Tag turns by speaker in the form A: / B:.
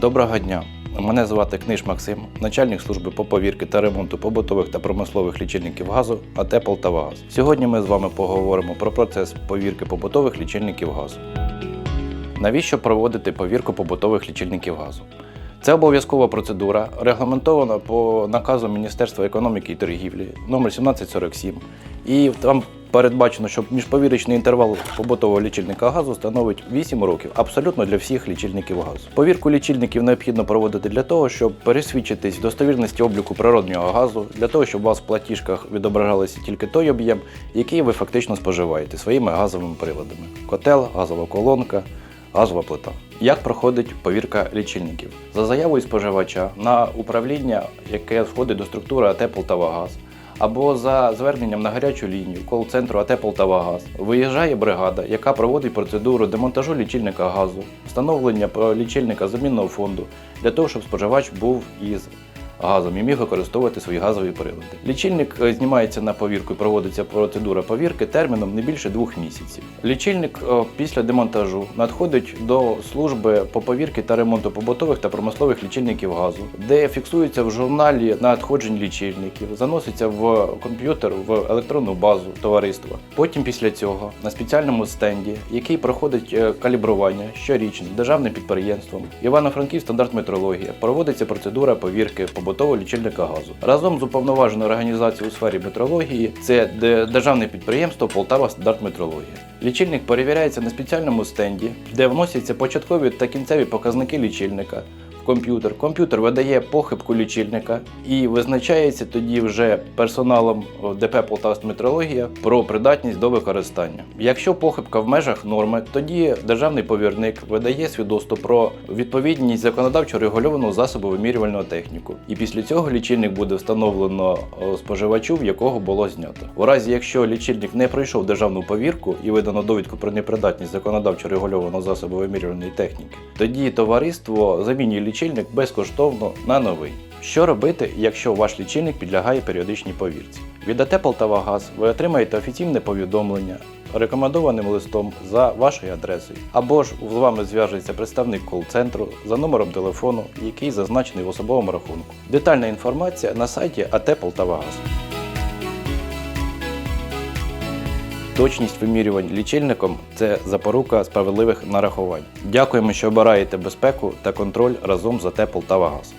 A: Доброго дня! Мене звати Книж Максим, начальник служби по повірки та ремонту побутових та промислових лічильників газу АТ «Полтавагаз». Сьогодні ми з вами поговоримо про процес повірки побутових лічильників газу. Навіщо проводити повірку побутових лічильників газу? Це обов'язкова процедура, регламентована по наказу Міністерства економіки і торгівлі номер 1747. І там передбачено, що міжповірочний інтервал побутового лічильника газу становить 8 років, абсолютно для всіх лічильників газу. Повірку лічильників необхідно проводити для того, щоб пересвідчитись в достовірності обліку природнього газу, для того, щоб у вас в платіжках відображалося тільки той об'єм, який ви фактично споживаєте своїми газовими приладами: котел, газова колонка, газова плита. Як проходить повірка лічильників? За заявою споживача на управління, яке входить до структури АТ «Полтавагаз», або за зверненням на гарячу лінію кол-центру АТ «Полтавагаз» виїжджає бригада, яка проводить процедуру демонтажу лічильника газу, встановлення лічильника замінного фонду для того, щоб споживач був із газом і міг використовувати свої газові прилади. Лічильник е, знімається на повірку проводиться процедура повірки терміном не більше двох місяців. Лічильник е, після демонтажу надходить до служби по повірки та ремонту побутових та промислових лічильників газу, де фіксується в журналі надходжень лічильників, заноситься в комп'ютер в електронну базу товариства. Потім після цього на спеціальному стенді, який проходить е, калібрування щорічно державним підприємством Івано-Франків стандарт метрологія, проводиться процедура повірки побутового лічильника газу. Разом з уповноваженою організацією у сфері метрології це державне підприємство Полтава стандарт метрологія. Лічильник перевіряється на спеціальному стенді, де вносяться початкові та кінцеві показники лічильника комп'ютер. Комп'ютер видає похибку лічильника і визначається тоді вже персоналом ДП Полтавстметрологія про придатність до використання. Якщо похибка в межах норми, тоді державний повірник видає свідоцтво про відповідність законодавчо регульованого засобу вимірювального техніку. І після цього лічильник буде встановлено споживачу, в якого було знято. У разі, якщо лічильник не пройшов державну повірку і видано довідку про непридатність законодавчо регульованого засобу вимірювальної техніки, тоді товариство замінює лічильник безкоштовно на новий. Що робити, якщо ваш лічильник підлягає періодичній повірці? Від АТ «Полтавагаз» ви отримаєте офіційне повідомлення рекомендованим листом за вашою адресою, або ж з вами зв'яжеться представник кол-центру за номером телефону, який зазначений в особовому рахунку. Детальна інформація на сайті АТ «Полтавагаз». Точність вимірювань лічильником це запорука справедливих нарахувань. Дякуємо, що обираєте безпеку та контроль разом з АТ «Полтавагаз».